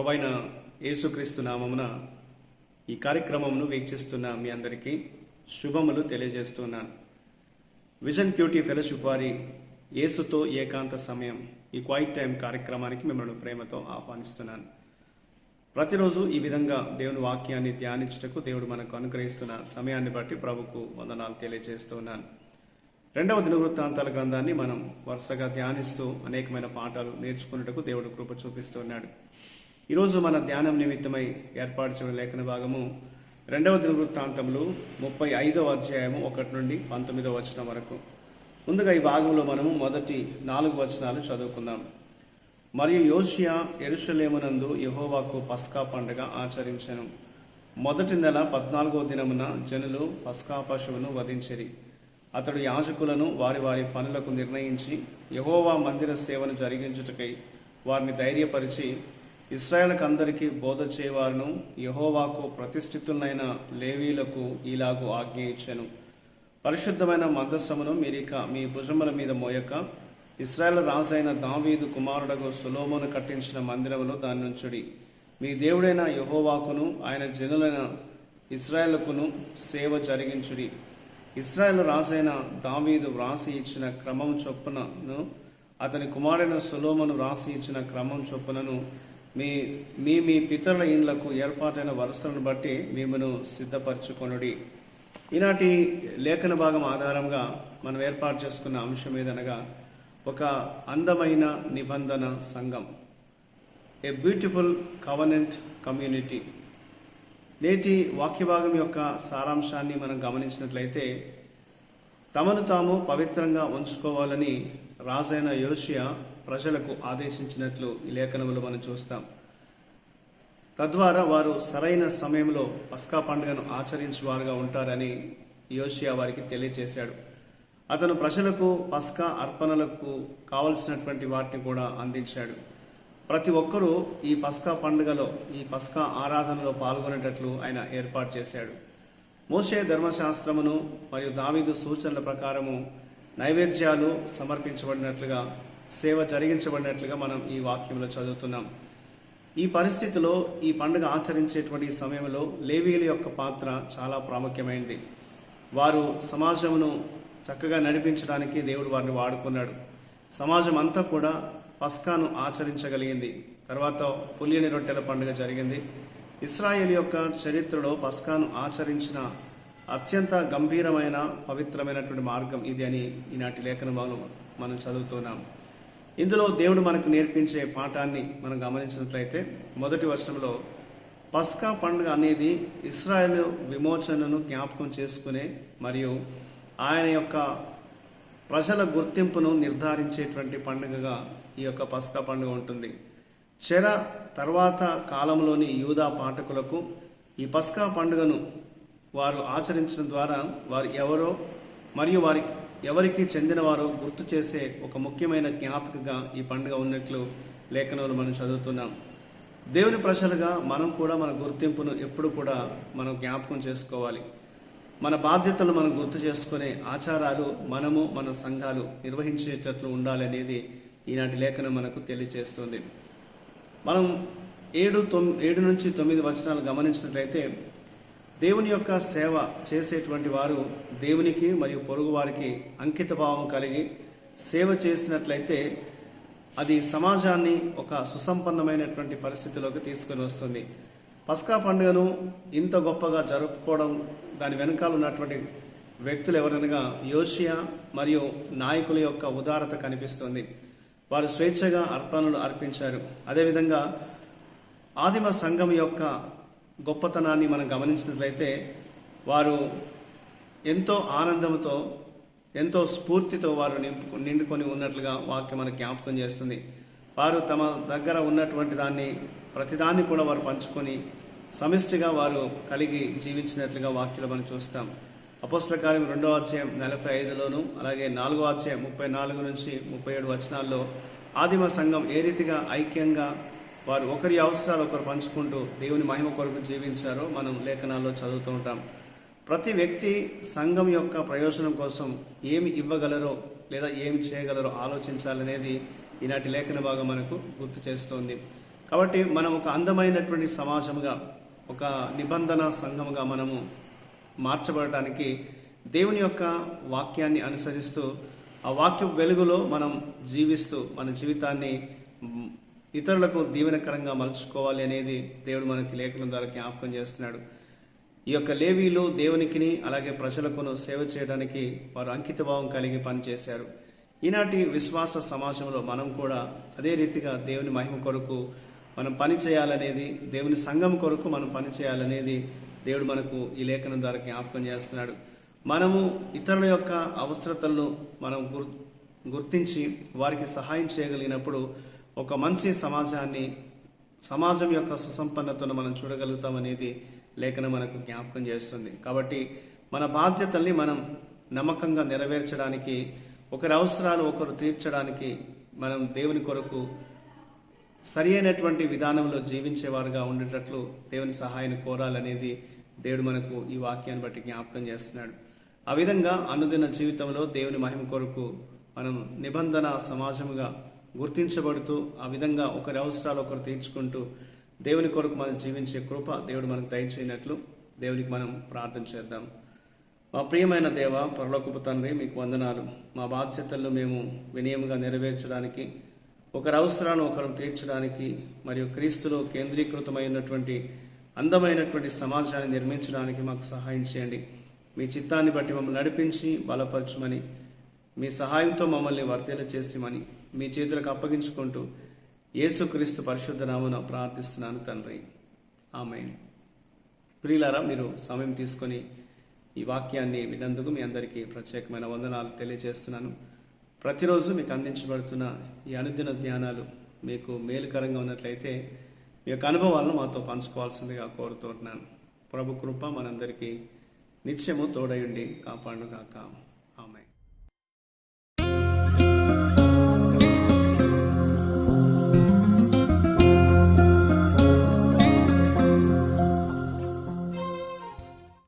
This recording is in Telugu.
ప్రభైన యేసుక్రీస్తు నామమున ఈ కార్యక్రమమును వీక్షిస్తున్న మీ అందరికీ శుభములు తెలియజేస్తున్నాను. విజన్ బ్యూటీ ఫెలోషిప్ వారి యేసుతో ఏకాంత సమయం ఈ క్వైట్ టైం కార్యక్రమానికి మిమ్మల్ని ప్రేమతో ఆహ్వానిస్తున్నాను. ప్రతిరోజు ఈ విధంగా దేవుని వాక్యాన్ని ధ్యానించుటకు దేవుడు మనకు అనుగ్రహిస్తున్న సమయాన్ని బట్టి ప్రభుకు వందనాలు తెలియజేస్తున్నాను. రెండవ దినవృత్తాంతాల గ్రంథాన్ని మనం వరుసగా ధ్యానిస్తూ అనేకమైన పాఠాలు నేర్చుకున్నట్టుకు దేవుడు కృప చూపిస్తున్నాడు. ఈరోజు మన ధ్యానం నిమిత్తమై ఏర్పాటు చేయడం లేఖన భాగము రెండవ దినవృత్తాంతములు ముప్పై ఐదవ అధ్యాయము ఒకటి నుండి పంతొమ్మిదవ వచనం వరకు. ముందుగా ఈ భాగంలో మనము మొదటి నాలుగు వచనాలు చదువుకుందాం. మరియు యోషియా ఎరుషలేమునందు యహోవాకు పస్కా పండుగ ఆచరించను. మొదటి నెల పద్నాలుగో దినమున జనులు పస్కా పశువును వధించిరి. అతడు యాజకులను వారి వారి పనులకు నిర్ణయించి యహోవా మందిర సేవను జరిగించుటకై వారిని ధైర్యపరిచి ఇస్రాయేల్కి అందరికీ బోధ చేయవారును యహోవాకు ప్రతిష్ఠితులైన లేవీలకు ఇలాగూ ఆజ్ఞ ఇచ్చాను. పరిశుద్ధమైన మందస్సమును మీరిక మీ భుజముల మీద మోయక ఇస్రాయేల్ రాజైన దావీదు కుమారుడగు సులోమును కట్టించిన మందిరములో దాని నుంచుడి మీ దేవుడైన యహోవాకును ఆయన జనులైన ఇస్రాయేలుకును సేవ జరిగించుడి. ఇస్రాయల్ రాజైన దావీదు వ్రాసి ఇచ్చిన క్రమం చొప్పునను అతని కుమారుడైన సులోమును వ్రాసి ఇచ్చిన క్రమం చొప్పునను మీ మీ మీ పితరుల ఇండ్లకు ఏర్పాటైన వరుసలను బట్టి మిమ్మను సిద్ధపరచుకొనుడి. ఈనాటి లేఖన భాగం ఆధారంగా మనం ఏర్పాటు చేసుకున్న అంశం ఏదనగా ఒక అందమైన నిబంధన సంఘం. ఏ బ్యూటిఫుల్ కవనెంట్ కమ్యూనిటీ నేటి వాక్య భాగం యొక్క సారాంశాన్ని మనం గమనించినట్లయితే తమను తాము పవిత్రంగా ఉంచుకోవాలని రాజైన యోషియా ప్రజలకు ఆదేశించినట్లు ఈ లేఖనములు మనం చూస్తాం. తద్వారా వారు సరైన సమయంలో పస్కా పండుగను ఆచరించువారుగా ఉంటారని యోషియా వారికి తెలియజేశాడు అతను ప్రజలకు పస్కా అర్పణలకు కావలసినటువంటి వాటిని కూడా అందించాడు. ప్రతి ఒక్కరూ ఈ పస్కా పండుగలో ఈ పస్కా ఆరాధనలో పాల్గొనేటట్లు ఆయన ఏర్పాటు చేశాడు. మోసే ధర్మశాస్త్రమును మరియు దావీదు సూచనల ప్రకారము నైవేద్యాలు సమర్పించబడినట్లుగా సేవ జరిగించబడినట్లుగా మనం ఈ వాక్యంలో చదువుతున్నాం. ఈ పరిస్థితిలో ఈ పండుగ ఆచరించేటువంటి సమయంలో లేవీల యొక్క పాత్ర చాలా ప్రాముఖ్యమైనది వారు సమాజమును చక్కగా నడిపించడానికి దేవుడు వారిని వాడుకున్నాడు. సమాజం అంతా కూడా పస్కాను ఆచరించగలిగింది. తర్వాత పులియని రొట్టెల పండుగ జరిగింది. ఇస్రాయేల్ యొక్క చరిత్రలో పస్కాను ఆచరించిన అత్యంత గంభీరమైన పవిత్రమైనటువంటి మార్గం ఇది అని ఈనాటి లేఖన భాగం మనం చదువుతున్నాం. ఇందులో దేవుడు మనకు నేర్పించే పాఠాన్ని మనం గమనించినట్లయితే మొదటి వర్షంలో పస్కా పండుగ అనేది ఇస్రాయేల్ విమోచనను జ్ఞాపకం చేసుకునే మరియు ఆయన యొక్క ప్రజల గుర్తింపును నిర్ధారించేటువంటి పండుగగా ఈ యొక్క పస్కా పండుగ ఉంటుంది. చెర తర్వాత కాలంలోని యూదా పాఠకులకు ఈ పస్కా పండుగను వారు ఆచరించడం ద్వారా వారు ఎవరో మరియు వారి ఎవరికి చెందినవారో గుర్తు చేసే ఒక ముఖ్యమైన జ్ఞాపకగా ఈ పండుగ ఉన్నట్లు లేఖనంలో మనం చదువుతున్నాం. దేవుని ప్రజలుగా మనం కూడా మన గుర్తింపును ఎప్పుడు కూడా మనం జ్ఞాపకం చేసుకోవాలి. మన బాధ్యతలు మనం గుర్తు చేసుకునే ఆచారాలు మనము మన సంఘాలు నిర్వహించేటట్లు ఉండాలనేది ఈనాటి లేఖనం మనకు తెలియజేస్తుంది. మనం ఏడు తొమ్ ఏడు నుంచి తొమ్మిది వచనాలు గమనించినట్లయితే దేవుని యొక్క సేవ చేసేటువంటి వారు దేవునికి మరియు పొరుగు వారికి అంకితభావం కలిగి సేవ చేసినట్లయితే అది సమాజాన్ని ఒక సుసంపన్నమైనటువంటి పరిస్థితిలోకి తీసుకొని వస్తుంది. పస్కా పండుగను ఇంత గొప్పగా జరుపుకోవడం దాని వెనకాల ఉన్నటువంటి వ్యక్తులు ఎవరనగా యోషియా మరియు నాయకుల యొక్క ఉదారత కనిపిస్తుంది. వారు స్వేచ్ఛగా అర్పణలు అర్పించారు. అదేవిధంగా ఆదిమ సంఘం యొక్క గొప్పతనాన్ని మనం గమనించినట్లయితే వారు ఎంతో ఆనందంతో ఎంతో స్ఫూర్తితో వారు నింపు నిండుకొని ఉన్నట్లుగా వాక్యం మనకు జ్ఞాపకం చేస్తుంది. వారు తమ దగ్గర ఉన్నటువంటి దాన్ని ప్రతిదాన్ని కూడా వారు పంచుకొని సమిష్టిగా వారు కలిగి జీవించినట్లుగా వాక్యలో మనం చూస్తాం. అపోస్ల కార్యం రెండో అధ్యాయం నలభై ఐదులోను అలాగే నాలుగో అధ్యాయం ముప్పై నాలుగు నుంచి ముప్పై ఏడు వచనాల్లో ఆదిమ సంఘం ఏ రీతిగా ఐక్యంగా వారు ఒకరి అవసరాలు ఒకరు పంచుకుంటూ దేవుని మహిమ కొరకు జీవించారో మనం లేఖనాల్లో చదువుతూ ఉంటాం. ప్రతి వ్యక్తి సంఘం యొక్క ప్రయోజనం కోసం ఏమి ఇవ్వగలరో లేదా ఏమి చేయగలరో ఆలోచించాలనేది ఈనాటి లేఖన భాగం మనకు గుర్తు చేస్తోంది. కాబట్టి మనం ఒక అందమైనటువంటి సమాజముగా ఒక నిబంధన సంఘముగా మనము మార్చబడటానికి దేవుని యొక్క వాక్యాన్ని అనుసరిస్తూ ఆ వాక్య వెలుగులో మనం జీవిస్తూ మన జీవితాన్ని ఇతరులకు దీవెనకరంగా మలుచుకోవాలి అనేది దేవుడు మనకి లేఖనం ద్వారా జ్ఞాపకం చేస్తున్నాడు. ఈ యొక్క లేవీలు దేవునికిని అలాగే ప్రజలకును సేవ చేయడానికి వారు అంకితభావం కలిగి పనిచేశారు. ఈనాటి విశ్వాస సమాజంలో మనం కూడా అదే రీతిగా దేవుని మహిమ కొరకు మనం పని చేయాలనేది దేవుని సంఘం కొరకు మనం పని చేయాలనేది దేవుడు మనకు ఈ లేఖనం ద్వారా జ్ఞాపకం చేస్తున్నాడు. మనము ఇతరుల యొక్క అవసరతలను మనం గుర్ గుర్తించి వారికి సహాయం చేయగలిగినప్పుడు ఒక మంచి సమాజాన్ని సమాజం యొక్క సుసంపన్నతను మనం చూడగలుగుతాం అనేది లేఖనం మనకు జ్ఞాపకం చేస్తుంది. కాబట్టి మన బాధ్యతల్ని మనం నమ్మకంగా నెరవేర్చడానికి ఒకరి అవసరాలు ఒకరు తీర్చడానికి మనం దేవుని కొరకు సరి అయినటువంటి విధానంలో జీవించేవారుగా ఉండేటట్లు దేవుని సహాయాన్ని కోరాలనేది దేవుడు మనకు ఈ వాక్యాన్ని బట్టి జ్ఞాపకం చేస్తున్నాడు. ఆ విధంగా అనుదిన జీవితంలో దేవుని మహిమ కొరకు మనం నిబంధన సమాజముగా గుర్తించబడుతూ ఆ విధంగా ఒకరి అవసరాలు ఒకరు తీర్చుకుంటూ దేవుని కొరకు మనం జీవించే కృప దేవుడు మనకు దయచేయనట్లు దేవునికి మనం ప్రార్థన చేద్దాం. మా ప్రియమైన దేవ పరలోకపు తండ్రి మీకు వందనాలు. మా బాధ్యతలను మేము వినయముగా నెరవేర్చడానికి ఒకరి అవసరాలను ఒకరు తీర్చడానికి మరియు క్రీస్తులో కేంద్రీకృతమైనటువంటి అందమైనటువంటి సమాజాన్ని నిర్మించడానికి మాకు సహాయం చేయండి. మీ చిత్తాన్ని బట్టి మమ్మల్ని నడిపించి బలపరచమని మీ సహాయంతో మమ్మల్ని వర్ధేల చేసిమని మీ చేతులకు అప్పగించుకుంటూ యేసుక్రీస్తు పరిశుద్ధ నామన ప్రార్థిస్తున్నాను తండ్రి. ఆమె ప్రియులారా మీరు సమయం తీసుకొని ఈ వాక్యాన్ని విన్నందుకు మీ అందరికీ ప్రత్యేకమైన వందనాలు తెలియజేస్తున్నాను. ప్రతిరోజు మీకు అందించబడుతున్న ఈ అనుదిన జ్ఞానాలు మీకు మేలుకరంగా ఉన్నట్లయితే మీ యొక్క అనుభవాలను మాతో పంచుకోవాల్సిందిగా కోరుతున్నాను ప్రభు కృప మనందరికీ నిత్యము తోడయుండి కాపాడుగాక